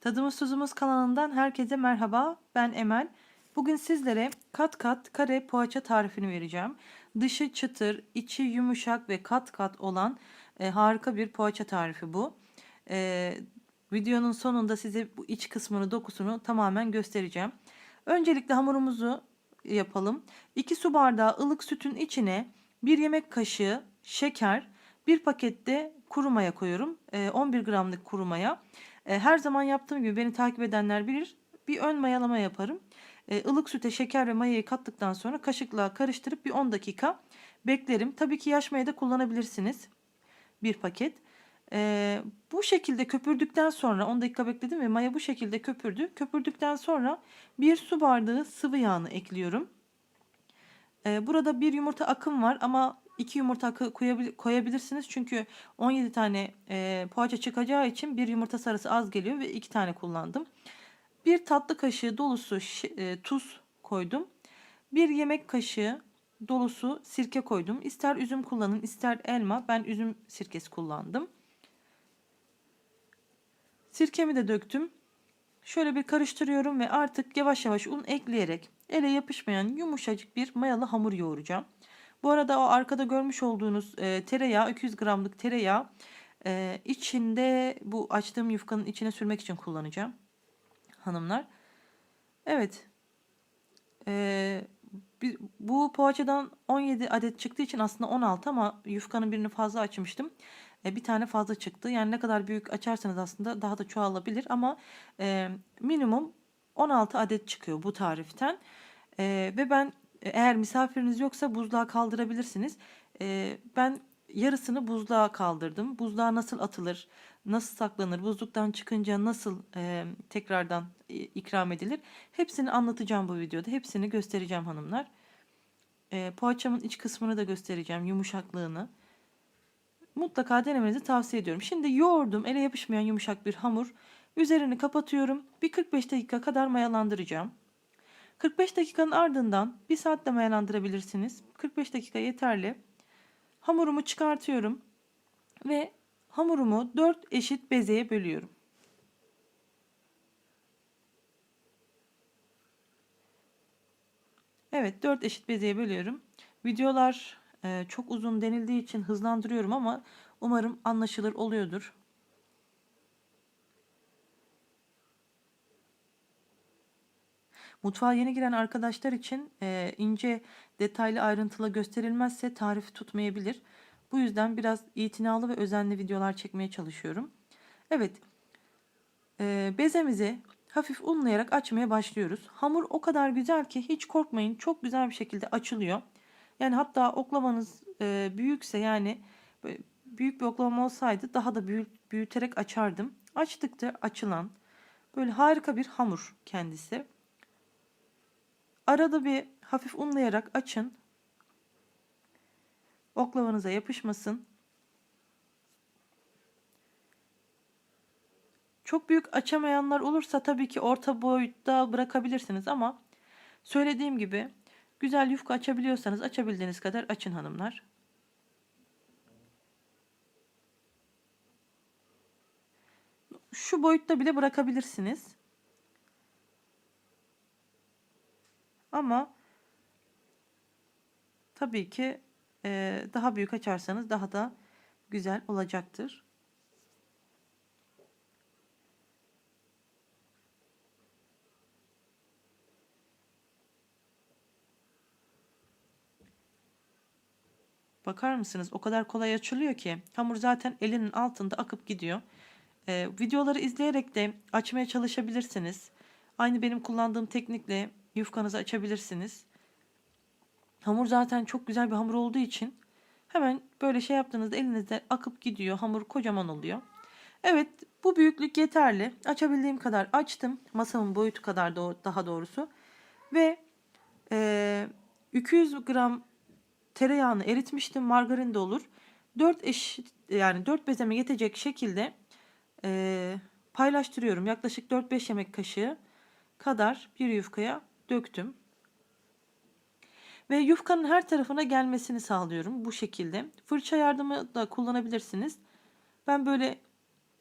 Tadımız Tuzumuz kanalından herkese merhaba. Ben Emel. Bugün sizlere kat kat kare poğaça tarifini vereceğim. Dışı çıtır, içi yumuşak ve kat kat olan e, harika bir poğaça tarifi bu. E, videonun sonunda size bu iç kısmını, dokusunu tamamen göstereceğim. Öncelikle hamurumuzu yapalım. 2 su bardağı ılık sütün içine 1 yemek kaşığı şeker, bir pakette kuru maya koyuyorum. E, 11 gramlık kuru maya. E, her zaman yaptığım gibi beni takip edenler bilir. Bir ön mayalama yaparım. E, ılık süte şeker ve mayayı kattıktan sonra kaşıkla karıştırıp bir 10 dakika beklerim. Tabii ki yaş maya da kullanabilirsiniz. Bir paket. E, bu şekilde köpürdükten sonra 10 dakika bekledim ve maya bu şekilde köpürdü. Köpürdükten sonra bir su bardağı sıvı yağını ekliyorum. E, burada bir yumurta akım var ama 2 yumurta koyabilirsiniz. Çünkü 17 tane e, poğaça çıkacağı için bir yumurta sarısı az geliyor ve 2 tane kullandım. Bir tatlı kaşığı dolusu e, tuz koydum. Bir yemek kaşığı dolusu sirke koydum. İster üzüm kullanın ister elma. Ben üzüm sirkesi kullandım. Sirkemi de döktüm. Şöyle bir karıştırıyorum ve artık yavaş yavaş un ekleyerek ele yapışmayan yumuşacık bir mayalı hamur yoğuracağım. Bu arada o arkada görmüş olduğunuz e, tereyağı 200 gramlık tereyağı e, içinde bu açtığım yufkanın içine sürmek için kullanacağım hanımlar. Evet. E, bu poğaçadan 17 adet çıktığı için aslında 16 ama yufkanın birini fazla açmıştım. E, bir tane fazla çıktı. Yani ne kadar büyük açarsanız aslında daha da çoğalabilir ama e, minimum 16 adet çıkıyor bu tariften. E, ve ben eğer misafiriniz yoksa buzluğa kaldırabilirsiniz. Ee, ben yarısını buzluğa kaldırdım. Buzluğa nasıl atılır, nasıl saklanır, buzluktan çıkınca nasıl e, tekrardan ikram edilir hepsini anlatacağım bu videoda. Hepsini göstereceğim hanımlar. E, poğaçamın iç kısmını da göstereceğim, yumuşaklığını. Mutlaka denemenizi tavsiye ediyorum. Şimdi yoğurdum, ele yapışmayan yumuşak bir hamur. Üzerini kapatıyorum. Bir 45 dakika kadar mayalandıracağım. 45 dakikanın ardından bir saatte mayalandırabilirsiniz. 45 dakika yeterli. Hamurumu çıkartıyorum ve hamurumu 4 eşit bezeye bölüyorum. Evet 4 eşit bezeye bölüyorum. Videolar e, çok uzun denildiği için hızlandırıyorum ama umarım anlaşılır oluyordur. Mutfağa yeni giren arkadaşlar için e, ince detaylı ayrıntılı gösterilmezse tarifi tutmayabilir. Bu yüzden biraz itinalı ve özenli videolar çekmeye çalışıyorum. Evet e, bezemizi hafif unlayarak açmaya başlıyoruz. Hamur o kadar güzel ki hiç korkmayın çok güzel bir şekilde açılıyor. Yani hatta oklavanız e, büyükse yani büyük bir oklavam olsaydı daha da büyüt, büyüterek açardım. Açtıkça açılan böyle harika bir hamur kendisi. Arada bir hafif unlayarak açın. Oklavanıza yapışmasın. Çok büyük açamayanlar olursa tabii ki orta boyutta bırakabilirsiniz ama söylediğim gibi güzel yufka açabiliyorsanız açabildiğiniz kadar açın hanımlar. Şu boyutta bile bırakabilirsiniz. Ama tabii ki e, daha büyük açarsanız daha da güzel olacaktır. Bakar mısınız? O kadar kolay açılıyor ki. Hamur zaten elinin altında akıp gidiyor. Ee, videoları izleyerek de açmaya çalışabilirsiniz. Aynı benim kullandığım teknikle yufkanızı açabilirsiniz. Hamur zaten çok güzel bir hamur olduğu için hemen böyle şey yaptığınızda elinizde akıp gidiyor. Hamur kocaman oluyor. Evet bu büyüklük yeterli. Açabildiğim kadar açtım. Masamın boyutu kadar daha doğrusu. Ve e, 200 gram tereyağını eritmiştim. Margarin de olur. 4 eşit yani 4 bezeme yetecek şekilde e, paylaştırıyorum. Yaklaşık 4-5 yemek kaşığı kadar bir yufkaya döktüm. Ve yufkanın her tarafına gelmesini sağlıyorum bu şekilde. Fırça yardımı da kullanabilirsiniz. Ben böyle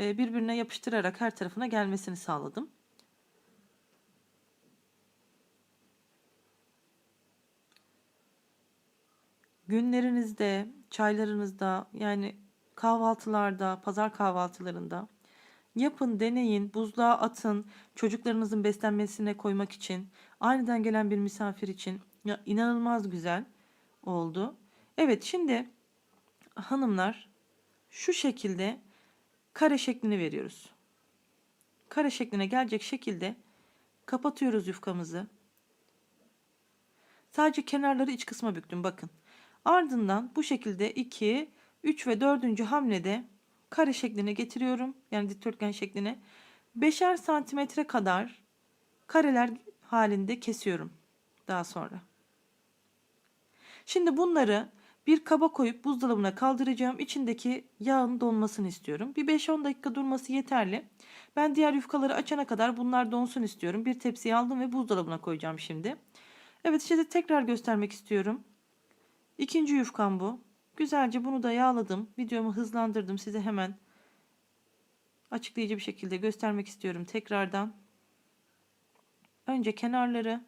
e, birbirine yapıştırarak her tarafına gelmesini sağladım. Günlerinizde, çaylarınızda yani kahvaltılarda, pazar kahvaltılarında yapın, deneyin, buzluğa atın, çocuklarınızın beslenmesine koymak için, aniden gelen bir misafir için ya inanılmaz güzel oldu. Evet, şimdi hanımlar şu şekilde kare şeklini veriyoruz. Kare şekline gelecek şekilde kapatıyoruz yufkamızı. Sadece kenarları iç kısma büktüm bakın. Ardından bu şekilde 2, 3 ve 4. hamlede kare şekline getiriyorum. Yani dikdörtgen şekline. 5'er santimetre kadar kareler halinde kesiyorum daha sonra. Şimdi bunları bir kaba koyup buzdolabına kaldıracağım. İçindeki yağın donmasını istiyorum. Bir 5-10 dakika durması yeterli. Ben diğer yufkaları açana kadar bunlar donsun istiyorum. Bir tepsiye aldım ve buzdolabına koyacağım şimdi. Evet şimdi tekrar göstermek istiyorum. İkinci yufkam bu. Güzelce bunu da yağladım. Videomu hızlandırdım. Size hemen açıklayıcı bir şekilde göstermek istiyorum tekrardan. Önce kenarları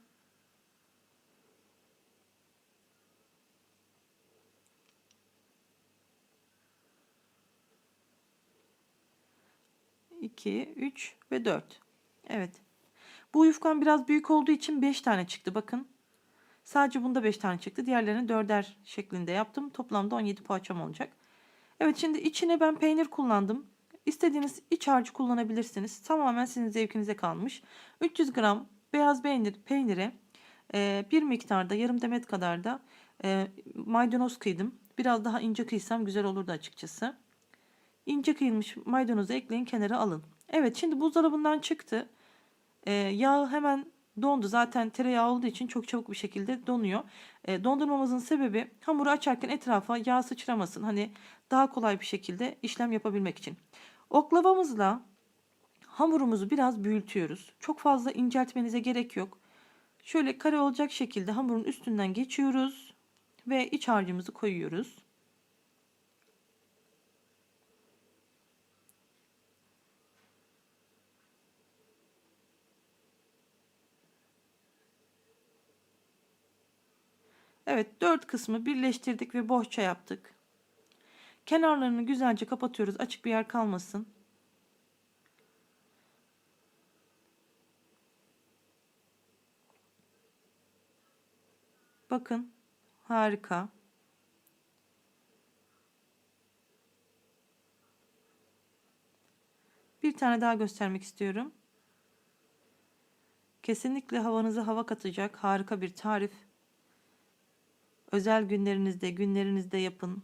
iki, üç ve dört. Evet. Bu yufkan biraz büyük olduğu için beş tane çıktı. Bakın. Sadece bunda 5 tane çıktı. Diğerlerini dörder şeklinde yaptım. Toplamda 17 poğaçam olacak. Evet şimdi içine ben peynir kullandım. İstediğiniz iç harcı kullanabilirsiniz. Tamamen sizin zevkinize kalmış. 300 gram beyaz peynir, peynire e, bir miktarda yarım demet kadar da e, maydanoz kıydım. Biraz daha ince kıysam güzel olurdu açıkçası. İnce kıyılmış maydanozu ekleyin kenara alın. Evet şimdi buzdolabından çıktı. E, yağı hemen dondu. Zaten tereyağı olduğu için çok çabuk bir şekilde donuyor. E, dondurmamızın sebebi hamuru açarken etrafa yağ sıçramasın. Hani daha kolay bir şekilde işlem yapabilmek için. Oklavamızla hamurumuzu biraz büyütüyoruz. Çok fazla inceltmenize gerek yok. Şöyle kare olacak şekilde hamurun üstünden geçiyoruz ve iç harcımızı koyuyoruz. Evet dört kısmı birleştirdik ve bohça yaptık. Kenarlarını güzelce kapatıyoruz. Açık bir yer kalmasın. Bakın harika. Bir tane daha göstermek istiyorum. Kesinlikle havanıza hava katacak harika bir tarif. Özel günlerinizde, günlerinizde yapın.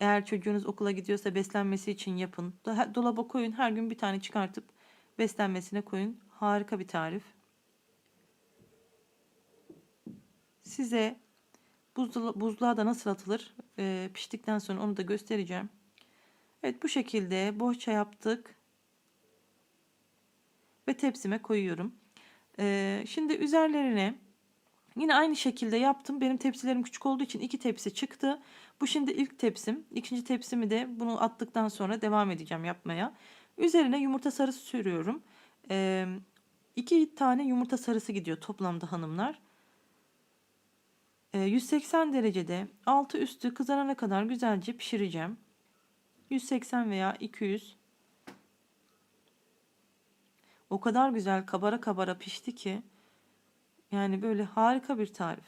Eğer çocuğunuz okula gidiyorsa beslenmesi için yapın. Dolaba koyun, her gün bir tane çıkartıp beslenmesine koyun. Harika bir tarif. Size buzlu, buzluğa da nasıl atılır e, piştikten sonra onu da göstereceğim. Evet bu şekilde bohça yaptık. Ve tepsime koyuyorum. E, şimdi üzerlerine Yine aynı şekilde yaptım. Benim tepsilerim küçük olduğu için iki tepsi çıktı. Bu şimdi ilk tepsim. İkinci tepsimi de bunu attıktan sonra devam edeceğim yapmaya. Üzerine yumurta sarısı sürüyorum. Ee, iki tane yumurta sarısı gidiyor toplamda hanımlar. Ee, 180 derecede altı üstü kızarana kadar güzelce pişireceğim. 180 veya 200 o kadar güzel kabara kabara pişti ki yani böyle harika bir tarif.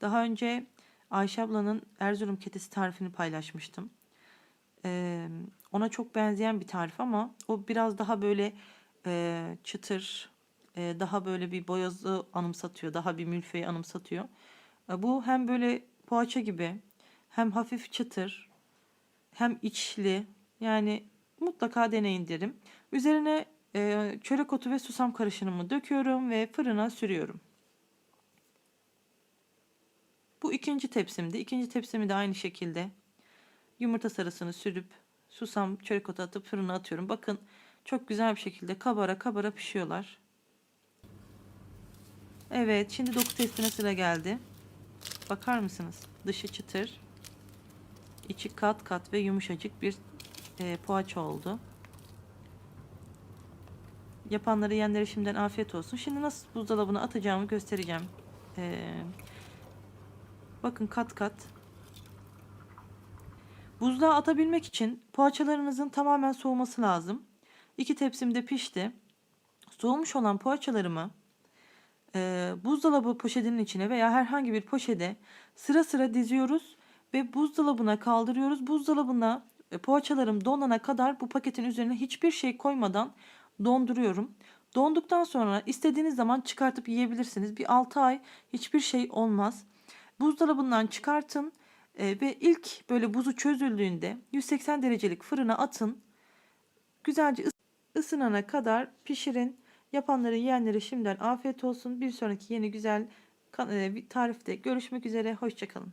Daha önce Ayşe ablanın Erzurum ketesi tarifini paylaşmıştım. Ee, ona çok benzeyen bir tarif ama o biraz daha böyle e, çıtır, e, daha böyle bir boyazı anımsatıyor, daha bir mülfeyi anımsatıyor. E, bu hem böyle poğaça gibi, hem hafif çıtır, hem içli. Yani mutlaka deneyin derim. Üzerine e, çörek otu ve susam karışımımı döküyorum ve fırına sürüyorum. Bu ikinci tepsimdi. İkinci tepsimi de aynı şekilde yumurta sarısını sürüp susam, çörek otu atıp fırına atıyorum. Bakın çok güzel bir şekilde kabara kabara pişiyorlar. Evet şimdi doku testine sıra geldi. Bakar mısınız? Dışı çıtır, içi kat kat ve yumuşacık bir e, poğaça oldu. Yapanları yiyenlere şimdiden afiyet olsun. Şimdi nasıl buzdolabına atacağımı göstereceğim. Ee, bakın kat kat. Buzluğa atabilmek için poğaçalarınızın tamamen soğuması lazım. İki tepsimde pişti. Soğumuş olan poğaçalarımı e, buzdolabı poşetinin içine veya herhangi bir poşete sıra sıra diziyoruz ve buzdolabına kaldırıyoruz. Buzdolabına e, poğaçalarım donana kadar bu paketin üzerine hiçbir şey koymadan donduruyorum. Donduktan sonra istediğiniz zaman çıkartıp yiyebilirsiniz. Bir 6 ay hiçbir şey olmaz. Buzdolabından çıkartın e, ve ilk böyle buzu çözüldüğünde 180 derecelik fırına atın. Güzelce ıs- ısınana kadar pişirin. Yapanları yiyenlere şimdiden afiyet olsun. Bir sonraki yeni güzel e, tarifte görüşmek üzere. Hoşçakalın.